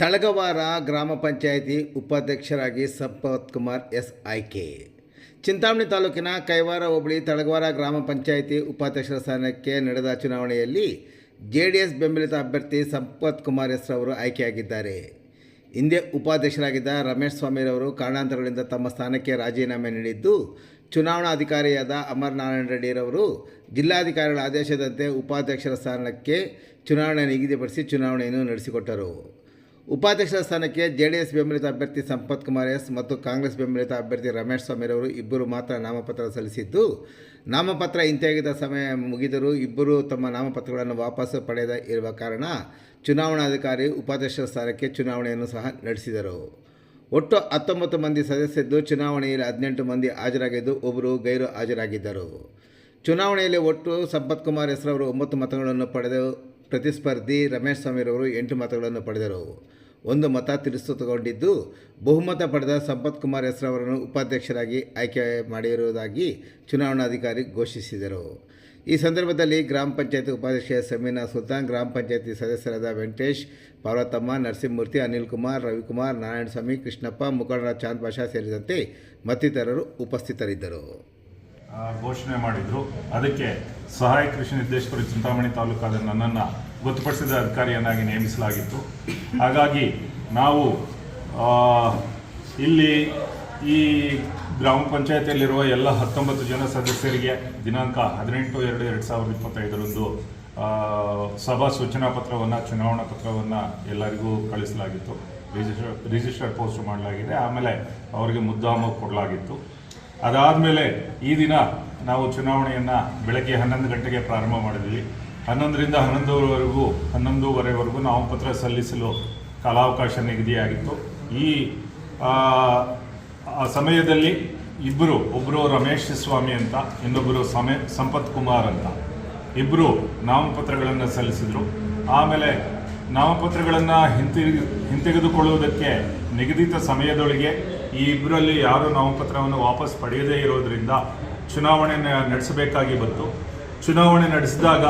ತಳಗವಾರ ಗ್ರಾಮ ಪಂಚಾಯಿತಿ ಉಪಾಧ್ಯಕ್ಷರಾಗಿ ಸಂಪತ್ ಕುಮಾರ್ ಎಸ್ ಆಯ್ಕೆ ಚಿಂತಾಮಣಿ ತಾಲೂಕಿನ ಕೈವಾರ ಹೋಬಳಿ ತಳಗವಾರ ಗ್ರಾಮ ಪಂಚಾಯಿತಿ ಉಪಾಧ್ಯಕ್ಷರ ಸ್ಥಾನಕ್ಕೆ ನಡೆದ ಚುನಾವಣೆಯಲ್ಲಿ ಜೆ ಬೆಂಬಲಿತ ಅಭ್ಯರ್ಥಿ ಸಂಪತ್ ಕುಮಾರ್ ಎಸ್ ರವರು ಆಯ್ಕೆಯಾಗಿದ್ದಾರೆ. ಹಿಂದೆ ಉಪಾಧ್ಯಕ್ಷರಾಗಿದ್ದ ರಮೇಶ್ ಸ್ವಾಮಿರವರು ಕಾರಣಾಂತರಗಳಿಂದ ತಮ್ಮ ಸ್ಥಾನಕ್ಕೆ ರಾಜೀನಾಮೆ ನೀಡಿದ್ದು ಚುನಾವಣಾಧಿಕಾರಿಯಾದ ಅಮರನಾರಾಯಣ ರೆಡ್ಡಿರವರು ಜಿಲ್ಲಾಧಿಕಾರಿಗಳ ಆದೇಶದಂತೆ ಉಪಾಧ್ಯಕ್ಷರ ಸ್ಥಾನಕ್ಕೆ ಚುನಾವಣೆ ನಿಗದಿಪಡಿಸಿ ಚುನಾವಣೆಯನ್ನು ನಡೆಸಿಕೊಟ್ಟರು. ಉಪಾಧ್ಯಕ್ಷರ ಸ್ಥಾನಕ್ಕೆ ಜೆ ಡಿ ಎಸ್ ಬೆಂಬಲಿತ ಅಭ್ಯರ್ಥಿ ಸಂಪತ್ ಕುಮಾರ್ ಎಸ್ ಮತ್ತು ಕಾಂಗ್ರೆಸ್ ಬೆಂಬಲಿತ ಅಭ್ಯರ್ಥಿ ರಮೇಶ್ ಸ್ವಾಮಿರವರು ಇಬ್ಬರು ಮಾತ್ರ ನಾಮಪತ್ರ ಸಲ್ಲಿಸಿದ್ದು. ನಾಮಪತ್ರ ಹಿಂತೆಗೆದ ಸಮಯ ಮುಗಿದರೂ ಇಬ್ಬರು ತಮ್ಮ ನಾಮಪತ್ರಗಳನ್ನು ವಾಪಸ್ ಪಡೆಯದ ಇರುವ ಕಾರಣ ಚುನಾವಣಾಧಿಕಾರಿ ಉಪಾಧ್ಯಕ್ಷರ ಸ್ಥಾನಕ್ಕೆ ಚುನಾವಣೆಯನ್ನು ಸಹ ನಡೆಸಿದರು. ಒಟ್ಟು ಹತ್ತೊಂಬತ್ತು ಮಂದಿ ಸದಸ್ಯರಿದ್ದು ಚುನಾವಣೆಯಲ್ಲಿ ಹದಿನೆಂಟು ಮಂದಿ ಹಾಜರಾಗಿದ್ದು ಒಬ್ಬರು ಗೈರು ಹಾಜರಾಗಿದ್ದರು. ಚುನಾವಣೆಯಲ್ಲಿ ಒಟ್ಟು ಸಂಪತ್ ಕುಮಾರ್ ಹೆಸರವರು ಒಂಬತ್ತು ಮತಗಳನ್ನು ಪಡೆದು ಪ್ರತಿಸ್ಪರ್ಧಿ ರಮೇಶ್ ಸ್ವಾಮಿರವರು ಎಂಟು ಮತಗಳನ್ನು ಪಡೆದರು. ಒಂದು ಮತ ತಿರಸ್ಕೃತಗೊಂಡಿದ್ದು ಬಹುಮತ ಪಡೆದ ಸಂಪತ್ ಕುಮಾರ್ ಹೆಸರವರನ್ನು ಉಪಾಧ್ಯಕ್ಷರಾಗಿ ಆಯ್ಕೆ ಮಾಡಿರುವುದಾಗಿ ಚುನಾವಣಾಧಿಕಾರಿ ಘೋಷಿಸಿದರು. ಈ ಸಂದರ್ಭದಲ್ಲಿ ಗ್ರಾಮ ಪಂಚಾಯತ್ ಉಪಾಧ್ಯಕ್ಷೆ ಸಮೀನಾ ಸುಲ್ತಾನ್, ಗ್ರಾಮ ಪಂಚಾಯತಿ ಸದಸ್ಯರಾದ ವೆಂಕಟೇಶ್, ಪಾರ್ವತಮ್ಮ, ನರಸಿಂಹಮೂರ್ತಿ ಅನಿಲ್ ಕುಮಾರ್ ರವಿಕುಮಾರ್, ನಾರಾಯಣಸ್ವಾಮಿ, ಕೃಷ್ಣಪ್ಪ ಮುಖಂಡರ ಚಾಂದ್ ಭಾಷಾ ಸೇರಿದಂತೆ ಮತ್ತಿತರರು ಉಪಸ್ಥಿತರಿದ್ದರು. ಘೋಷಣೆ ಮಾಡಿದ್ರು. ಅದಕ್ಕೆ ಸಹಾಯಕ ಕೃಷಿ ನಿರ್ದೇಶಕರು ಚಿಂತಾಮಣಿ ತಾಲೂಕಾದ ನನ್ನನ್ನು ಗೊತ್ತುಪಡಿಸಿದ ಅಧಿಕಾರಿಯನ್ನಾಗಿ ನೇಮಿಸಲಾಗಿತ್ತು. ಹಾಗಾಗಿ ನಾವು ಇಲ್ಲಿ ಈ ಗ್ರಾಮ ಪಂಚಾಯತಿಯಲ್ಲಿರುವ ಎಲ್ಲ ಹತ್ತೊಂಬತ್ತು ಜನ ಸದಸ್ಯರಿಗೆ ದಿನಾಂಕ ಹದಿನೆಂಟು ಎರಡು ಎರಡು ಸಾವಿರದ ಇಪ್ಪತ್ತೈದರಂದು ಸಭಾ ಸೂಚನಾ ಪತ್ರವನ್ನು, ಚುನಾವಣಾ ಪತ್ರವನ್ನು ಎಲ್ಲರಿಗೂ ಕಳಿಸಲಾಗಿತ್ತು. ರಿಜಿಸ್ಟರ್ ರಿಜಿಸ್ಟರ್ ಪೋಸ್ಟ್ ಮಾಡಲಾಗಿದೆ. ಆಮೇಲೆ ಅವರಿಗೆ ಮುದ್ದಾಮ ಕೊಡಲಾಗಿತ್ತು. ಅದಾದಮೇಲೆ ಈ ದಿನ ನಾವು ಚುನಾವಣೆಯನ್ನು ಬೆಳಗ್ಗೆ ಹನ್ನೊಂದು ಗಂಟೆಗೆ ಪ್ರಾರಂಭ ಮಾಡಿದ್ವಿ. ಹನ್ನೊಂದರಿಂದ ಹನ್ನೊಂದುವರೆಗೂ ಹನ್ನೊಂದೂವರೆವರೆಗೂ ನಾಮಪತ್ರ ಸಲ್ಲಿಸಲು ಕಾಲಾವಕಾಶ ನಿಗದಿಯಾಗಿತ್ತು. ಈ ಸಮಯದಲ್ಲಿ ಇಬ್ಬರು ಒಬ್ಬರು ರಮೇಶ್ ಸ್ವಾಮಿ ಅಂತ ಇನ್ನೊಬ್ಬರು ಸಮೇ, ಸಂಪತ್ ಕುಮಾರ್ ಅಂತ. ಇಬ್ಬರು ನಾಮಪತ್ರಗಳನ್ನು ಸಲ್ಲಿಸಿದರು. ಆಮೇಲೆ ನಾಮಪತ್ರಗಳನ್ನು ಹಿಂತಿರುಗಿ, ಹಿಂತೆಗೆದುಕೊಳ್ಳುವುದಕ್ಕೆ ನಿಗದಿತ ಸಮಯದೊಳಗೆ ಈ ಇಬ್ಬರಲ್ಲಿ ಯಾರು ನಾಮಪತ್ರವನ್ನು ವಾಪಸ್ ಪಡೆಯದೇ ಇರೋದರಿಂದ ಚುನಾವಣೆ ನಡೆಸಬೇಕಾಗಿ ಬಂತು. ಚುನಾವಣೆ ನಡೆಸಿದಾಗ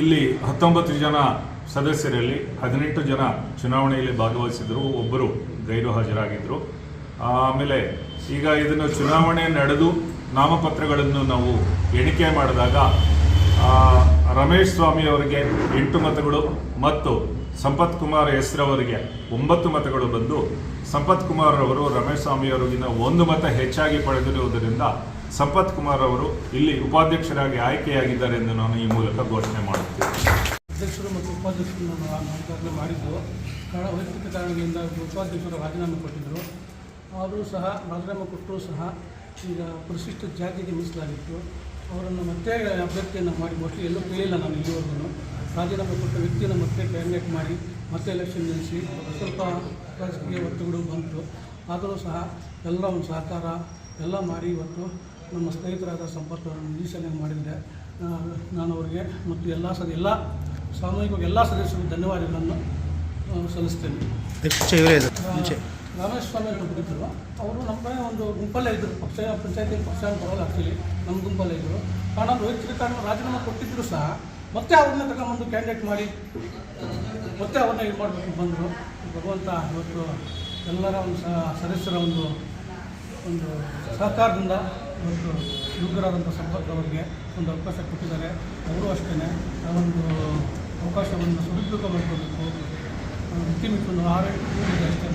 ಇಲ್ಲಿ ಹತ್ತೊಂಬತ್ತು ಜನ ಸದಸ್ಯರಲ್ಲಿ ಹದಿನೆಂಟು ಜನ ಚುನಾವಣೆಯಲ್ಲಿ ಭಾಗವಹಿಸಿದ್ರು. ಒಬ್ಬರು ಗೈರು ಹಾಜರಾಗಿದ್ದರು ಆಮೇಲೆ ಈಗ ಇದನ್ನು ಚುನಾವಣೆ ನಡೆದು ನಾಮಪತ್ರಗಳನ್ನು ನಾವು ಎಣಿಕೆ ಮಾಡಿದಾಗ ರಮೇಶ್ ಸ್ವಾಮಿ ಅವರಿಗೆ ಎಂಟು ಮತಗಳು ಮತ್ತು ಸಂಪತ್ ಕುಮಾರ್ ಹೆಸರವರಿಗೆ ಒಂಬತ್ತು ಮತಗಳು ಬಂದು, ಸಂಪತ್ ಕುಮಾರ್ ಅವರು ರಮೇಶ್ ಸ್ವಾಮಿ ಅವರಿಗಿಂತ ಒಂದು ಮತ ಹೆಚ್ಚಾಗಿ ಪಡೆದಿರುವುದರಿಂದ ಸಂಪತ್ ಕುಮಾರ್ ಅವರು ಇಲ್ಲಿ ಉಪಾಧ್ಯಕ್ಷರಾಗಿ ಆಯ್ಕೆಯಾಗಿದ್ದಾರೆ ಎಂದು ನಾನು ಈ ಮೂಲಕ ಘೋಷಣೆ ಮಾಡುತ್ತೇನೆ. ಅಧ್ಯಕ್ಷರು ಮತ್ತು ಉಪಾಧ್ಯಕ್ಷರನ್ನು ನಾನು ಮಾಡಿದ್ದು, ಕಾರಣ ವೈಯಕ್ತಿಕ ಕಾರಣಗಳಿಂದ ಉಪಾಧ್ಯಕ್ಷರು ರಾಜೀನಾಮೆ ಕೊಟ್ಟಿದ್ದರು. ಅವರು ಸಹ ರಾಜೀನಾಮೆ ಕೊಟ್ಟರೂ ಸಹ ಈಗ ಪರಿಶಿಷ್ಟ ಜಾತಿಗೆ ಮೀಸಲಾಗಿತ್ತು. ಅವರನ್ನು ಮತ್ತೆ ಅಭ್ಯರ್ಥಿಯನ್ನು ಮಾಡಿ ಮೋಸ್ಟ್ಲಿ ಎಲ್ಲೂ ಕೇಳಿಲ್ಲ ನಾನು ಇಲ್ಲಿವರೆಗೂ. ರಾಜೀನಾಮೆ ಕೊಟ್ಟ ವ್ಯಕ್ತಿಯನ್ನು ಮತ್ತೆ ಕ್ಯಾಂಡಿಡೇಟ್ ಮಾಡಿ ಮತ್ತೆ ಎಲೆಕ್ಷನ್ ನಿಲ್ಲಿಸಿ ಸ್ವಲ್ಪ ರಾಜಕೀಯ ಒತ್ತುಗಳು ಬಂತು. ಆದರೂ ಸಹ ಎಲ್ಲರ ಒಂದು ಸಹಕಾರ ಎಲ್ಲ ಮಾಡಿ ಇವತ್ತು ನಮ್ಮ ಸ್ನೇಹಿತರಾದ ಸಂಪರ್ಕವನ್ನು ನಿರೀಕ್ಷಣೆ ಮಾಡಿದರೆ ನಾನು ಅವರಿಗೆ ಮತ್ತು ಎಲ್ಲ ಸದ ಎಲ್ಲ ಸಾಮೂಹಿಕವಾಗಿ ಎಲ್ಲ ಸದಸ್ಯರಿಗೂ ಧನ್ಯವಾದಗಳನ್ನು ಸಲ್ಲಿಸ್ತೇನೆ. ರಾಮೇಶ್ವರ ಸ್ವಾಮಿ ಅಂತ ಬಂದಿದ್ದರು ಅವರು ನಮ್ಮ ಒಂದು ಗುಂಪಲ್ಲೇ ಇದ್ದರು ಪಕ್ಷ ಪಂಚಾಯತಿ ಪಕ್ಷ ಅಂತ ಬರೋಲ್ಲ ಆ್ಯಕ್ಚುಲಿ ನಮ್ಮ ಗುಂಪಲ್ಲೇ ಇದ್ದರು ಕಾರಣ ರೋಹಿತ್ ಕಾರಣ ರಾಜೀನಾಮೆ ಕೊಟ್ಟಿದ್ದರೂ ಸಹ. ಮತ್ತೆ ಅವ್ರನ್ನ ತಗೊಂಬಂದು ಕ್ಯಾಂಡಿಡೇಟ್ ಮಾಡಿ ಮತ್ತೆ ಅವ್ರನ್ನ ಇದು ಮಾಡಬೇಕು ಬಂದರು. ಭಗವಂತ ಇವತ್ತು ಎಲ್ಲರ ಒಂದು ಸ- ಸದಸ್ಯರ ಒಂದು ಒಂದು ಸಹಕಾರದಿಂದ ಇವತ್ತು ಯುವಕರಾದಂಥ ಸಂಪರ್ಕ ಅವರಿಗೆ ಒಂದು ಅವಕಾಶ ಕೊಟ್ಟಿದ್ದಾರೆ. ಅವರು ಅಷ್ಟೇ ಆ ಒಂದು ಅವಕಾಶವನ್ನು ಸದುಪಯೋಗ ಮಾಡ್ಕೋಬೇಕು. ಮುಖ್ಯಮಂತ್ರಿ ಆರೋಗ್ಯ ಅಷ್ಟೇ.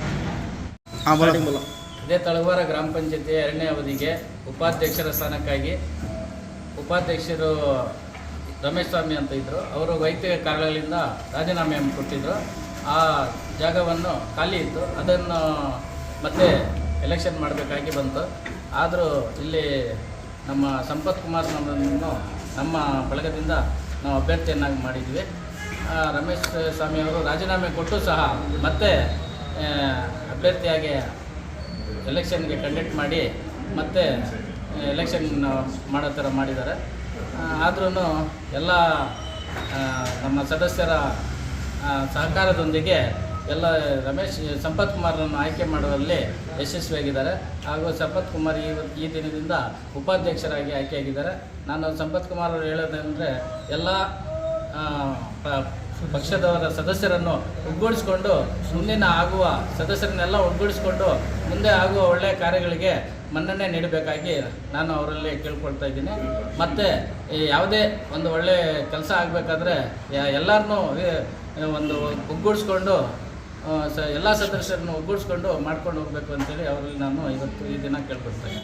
ಅದೇ ತಳವಾರ ಗ್ರಾಮ ಪಂಚಾಯತಿ ಎರಡನೇ ಅವಧಿಗೆ ಉಪಾಧ್ಯಕ್ಷರ ಸ್ಥಾನಕ್ಕಾಗಿ ಉಪಾಧ್ಯಕ್ಷರು ರಮೇಶ್ ಸ್ವಾಮಿ ಅಂತ ಇದ್ದರು ಅವರು ವೈಯಕ್ತಿಕ ಕಾರಣಗಳಿಂದ ರಾಜೀನಾಮೆಯನ್ನು ಕೊಟ್ಟಿದ್ದರು ಆ ಜಾಗವನ್ನು ಖಾಲಿ ಇತ್ತು. ಅದನ್ನು ಮತ್ತೆ ಎಲೆಕ್ಷನ್ ಮಾಡಬೇಕಾಗಿ ಬಂತು. ಆದರೂ ಇಲ್ಲಿ ನಮ್ಮ ಸಂಪತ್ ಕುಮಾರ್ ನಮ್ಮನ್ನು ನಮ್ಮ ಬಳಗದಿಂದ ನಾವು ಅಭ್ಯರ್ಥಿಯನ್ನಾಗಿ ಮಾಡಿದ್ವಿ. ರಮೇಶ್ ಸ್ವಾಮಿ ಅವರು ರಾಜೀನಾಮೆ ಕೊಟ್ಟು ಸಹ ಮತ್ತೆ ಅಭ್ಯರ್ಥಿಯಾಗಿ ಎಲೆಕ್ಷನ್ಗೆ ಕಂಡಕ್ಟ್ ಮಾಡಿ ಮತ್ತೆ ಎಲೆಕ್ಷನ್ ಮಾಡೋ ಥರ ಮಾಡಿದ್ದಾರೆ. ಆದ್ರೂ ಎಲ್ಲ ನಮ್ಮ ಸದಸ್ಯರ ಸಹಕಾರದೊಂದಿಗೆ ಎಲ್ಲ ರಮೇಶ್, ಸಂಪತ್ ಕುಮಾರನ್ನು ಆಯ್ಕೆ ಮಾಡುವಲ್ಲಿ ಯಶಸ್ವಿಯಾಗಿದ್ದಾರೆ. ಹಾಗೂ ಸಂಪತ್ ಕುಮಾರ್ ಈ ಈ ದಿನದಿಂದ ಉಪಾಧ್ಯಕ್ಷರಾಗಿ ಆಯ್ಕೆಯಾಗಿದ್ದಾರೆ. ನಾನು ಸಂಪತ್ ಕುಮಾರ್ ಅವರು ಹೇಳೋದಂದರೆ ಎಲ್ಲ ಪಕ್ಷದವರ ಸದಸ್ಯರನ್ನು ಒಗ್ಗೂಡಿಸ್ಕೊಂಡು, ಮುಂದಿನ ಆಗುವ ಸದಸ್ಯರನ್ನೆಲ್ಲ ಒಗ್ಗೂಡಿಸಿಕೊಂಡು, ಮುಂದೆ ಆಗುವ ಒಳ್ಳೆಯ ಕಾರ್ಯಗಳಿಗೆ ಮನ್ನಣೆ ನೀಡಬೇಕಾಗಿ ನಾನು ಅವರಲ್ಲಿ ಕೇಳ್ಕೊಳ್ತಾ ಇದ್ದೀನಿ. ಮತ್ತು ಯಾವುದೇ ಒಂದು ಒಳ್ಳೆಯ ಕೆಲಸ ಆಗಬೇಕಾದ್ರೆ ಎಲ್ಲರನ್ನೂ ಒಂದು ಒಗ್ಗೂಡಿಸ್ಕೊಂಡು ಸ ಎಲ್ಲ ಸದಸ್ಯರನ್ನು ಒಗ್ಗೂಡಿಸ್ಕೊಂಡು ಮಾಡ್ಕೊಂಡು ಹೋಗಬೇಕು ಅಂತೇಳಿ ಅವರಲ್ಲಿ ನಾನು ಇವತ್ತು ಈ ದಿನ ಕೇಳ್ಕೊಳ್ತಾ ಇದ್ದೀನಿ.